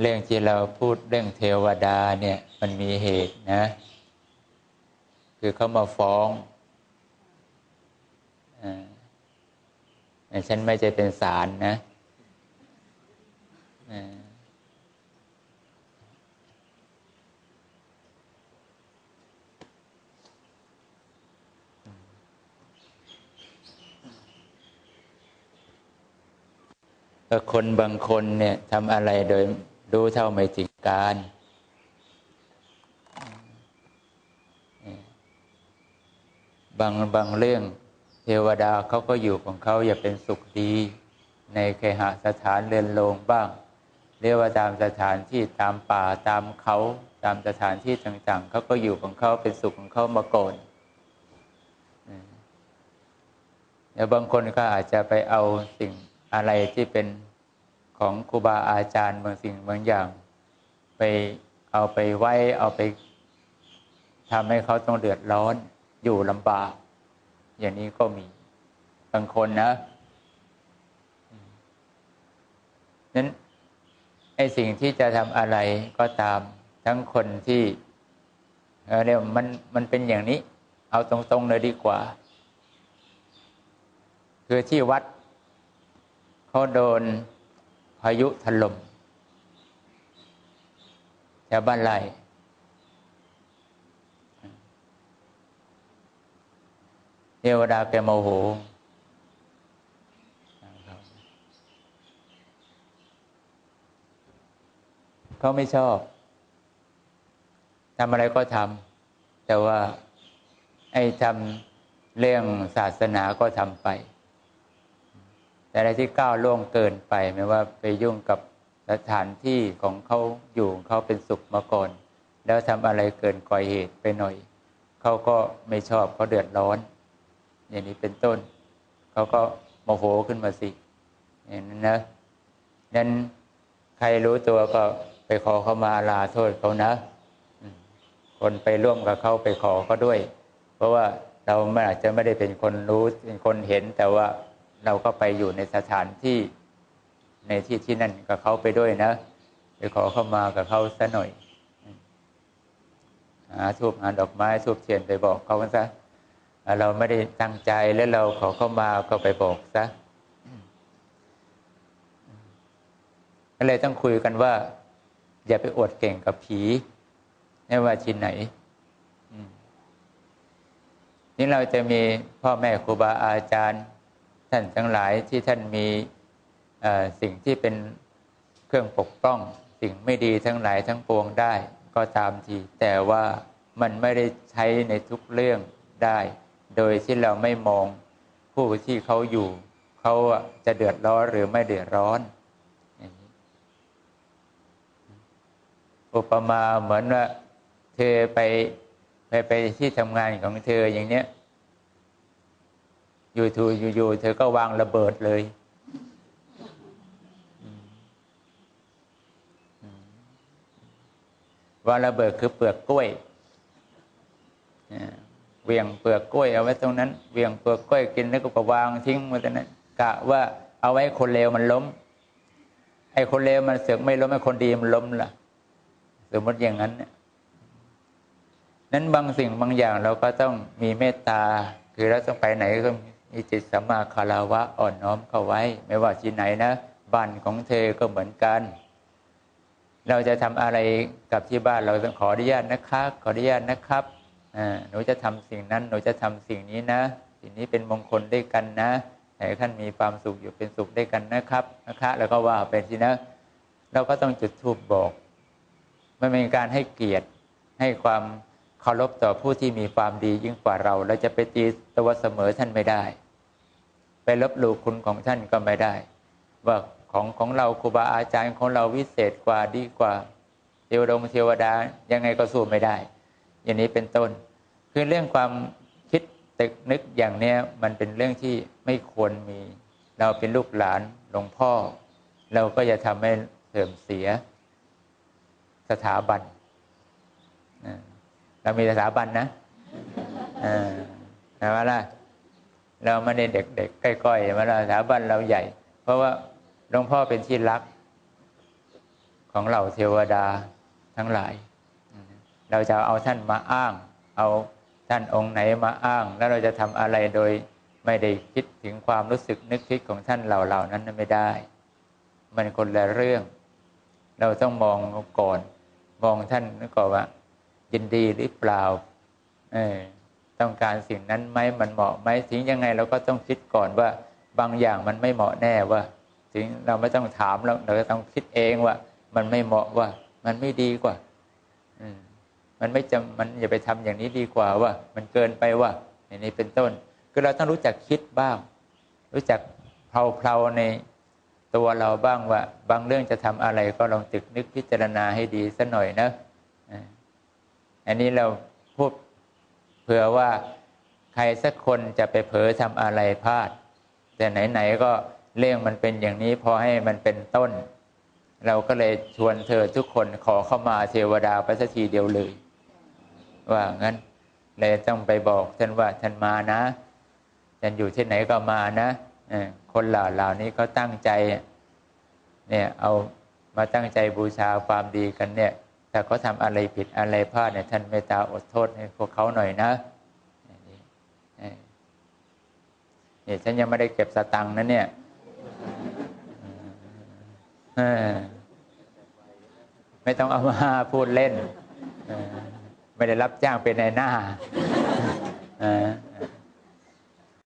เรื่องที่เราพูดเรื่องเทวดาเนี่ย มันมีเหตุนะ คือเขามาฟ้องอ่าฉันไม่ใช่เป็นศาลนะคนบางคนเนี่ยทำอะไรโดย รู้เท่าไม่ถึงการบางบางเรื่องเทวดาเขาก็อยู่ของเขาอย่าเป็นสุขดี ในเคหสถานเรือนโรงบ้าง เรียกว่าตามสถานที่ตามป่าตามเขาตามสถานที่ต่างๆเขาก็อยู่ของเขาเป็นสุขของเขามาก่อนแล้วบางคนก็อาจจะไปเอาสิ่งอะไรที่เป็น ของครูบาอาจารย์บางสิ่งบางอย่าง ไปเอาไปไว้เอาไปทำให้เขาต้องเดือดร้อนอยู่ลำบาก อย่างนี้ก็มีบางคนนะนั้นไอ้สิ่งที่จะทำอะไรก็ตามทั้งคนที่เรียกมันมันเป็นอย่างนี้ เอาตรงๆเลยดีกว่า คือที่วัดเขาโดน พายุถล่มแถวบ้านไร่เทวดาแกโมโหเขาไม่ชอบทำอะไรก็ทำแต่ว่าไอ้ทำเรื่องศาสนาก็ทำไป แต่อะไรที่ก้าวล่วงเกินไปไม่ว่าไปยุ่งกับสถานที่ของเขาอยู่เขาเป็นสุขมาก่อน แล้วทำอะไรเกินกว่าเหตุไปหน่อย เขาก็ไม่ชอบเขาเดือดร้อน อย่างนี้เป็นต้น เขาก็โมโหขึ้นมาสิอย่างนั้นนะนั้นใครรู้ตัวก็ไปขอเขามาลาโทษเขานะ คนไปร่วมกับเขาไปขอเขาด้วย เพราะว่าเราอาจจะไม่ได้เป็นคนรู้เป็นคนเห็นแต่ว่า เราก็ไปอยู่ในสถานที่ในที่ที่นั่นกับเขาไปด้วยนะ ไปขอเข้ามากับเขาซะหน่อย หาทูบหาดอกไม้ทูบเทียนไปบอกเขาซะเราไม่ได้ตั้งใจแล้วเราขอเข้ามาก็ไปบอกซะก็เลยต้องคุยกันว่า อย่าไปอดเก่งกับผีไม่ว่าที่ไหนนี่เราจะมีพ่อแม่ครูบาอาจารย์ ท่านทั้งหลายที่ท่านมีสิ่งที่เป็นเครื่องปกป้อง สิ่งไม่ดีทั้งหลายทั้งปวงได้ ก็ตามทีแต่ว่ามันไม่ได้ใช้ในทุกเรื่องได้ โดยที่เราไม่มองผู้ที่เขาอยู่เขาจะเดือดร้อนหรือไม่เดือดร้อนอุปมาเหมือนว่า เธอไปไปไปที่ทำงานของเธออย่างเนี้ย อยู่ทูอยู่ๆเธอก็วางระเบิดเลย วางระเบิดคือเปลือกกล้วยเวียงเปลือกกล้วยเอาไว้ตรงนั้นเวียงเปลือกกล้วยกินแล้วก็วางทิ้งไว้ตรงนั้นกะว่าเอาไว้คนเลวมันล้ม ไอ้คนเลวมันเสือกไม่ล้มไอ้คนดีมันล้มล่ะ สมมติอย่างนั้นเนี่ยนั้นบางสิ่งบางอย่างเราก็ต้องมีเมตตา คือเราต้องไปไหนก็ มีจิตสัมมาคาราวะอ่อนน้อมเข้าไว้ ไม่ว่าที่ไหนนะบ้านของเธอก็เหมือนกัน เราจะทำอะไรกับที่บ้านเราต้องขออนุญาตนะครับขออนุญาตนะครับหนูจะทำสิ่งนั้นหนูจะทำสิ่งนี้นะสิ่งนี้เป็นมงคลด้วยกันนะให้ท่านมีความสุขอยู่เป็นสุขด้วยกันนะครับนะคะ แล้วก็ว่าเป็นที่นะเราก็ต้องจุดธูปบอกมันเป็นการให้เกียรติให้ความ เคารพต่อผู้ที่มีความดียิ่งกว่าเราเราจะไปตีตัวเสมอท่านไม่ได้ ไปลบหลู่คุณของท่านก็ไม่ได้ ว่าของของเราครูบาอาจารย์ของเราวิเศษกว่าดีกว่าเทวดงเทวดายังไงก็สู้ไม่ได้ อย่างนี้เป็นต้น คือเรื่องความคิดตึกนึกอย่างเนี้ยมันเป็นเรื่องที่ไม่ควรมี เราเป็นลูกหลานหลวงพ่อ เราก็จะทำให้เสื่อมเสียสถาบัน เรามีสถาบันนะเห็นไหมล่ะเราไม่ได้เด็กๆใกล้ๆเห็นไหมล่ะสถาบันเราใหญ่ เพราะว่าหลวงพ่อเป็นที่รักของเหล่าเทวดาทั้งหลาย เราจะเอาท่านมาอ้าง เอาท่านองค์ไหนมาอ้าง แล้วเราจะทำอะไรโดยไม่ได้คิดถึงความรู้สึกนึกคิดของท่านเหล่าเหล่านั้นไม่ได้ มันคนละเรื่อง เราต้องมองก่อน มองท่านก่อนว่า ยินดีหรือเปล่าเออต้องการสิ่งนั้นไหมมันเหมาะไหมถึงยังไงเราก็ต้องคิดก่อนว่าบางอย่างมันไม่เหมาะแน่ว่า ถึงเราไม่ต้องถามเราเราก็ต้องคิดเองว่า มันไม่เหมาะว่า มันไม่ดีกว่า อืมมันไม่จำมันอย่าไปทำอย่างนี้ดีกว่าว่า มันเกินไปว่าอย่างนี้เป็นต้น คือเราต้องรู้จักคิดบ้าง รู้จักเพลาๆในตัวเราบ้างว่า บางเรื่องจะทำอะไรก็ลองตึกนึกพิจารณาให้ดีสัหน่อยนะ อันนี้เราพูดเผื่อว่าใครสักคนจะไปเผลอทำอะไรพลาด แต่ไหนๆก็เรื่องมันเป็นอย่างนี้พอให้มันเป็นต้น เราก็เลยชวนเธอทุกคนขอเข้ามาเทวดาไปสักทีเดียวเลย ว่างั้นเลยต้องไปบอกท่านว่าท่านมานะท่านอยู่ที่ไหนก็มานะคนเหล่าเหล่านี้เขาตั้งใจเนี่ยเอามาตั้งใจบูชาความดีกันเนี่ย ถ้าเขาทำอะไรผิดอะไรพลาดเนี่ยท่านเมตตาอดโทษให้พวกเขาหน่อยนะเนี่ฉันยังไม่ได้เก็บสตังค์นะเนี่ยไม่ต้องเอามาพูดเล่น ไม่ได้รับจ้างเป็นในายหน้า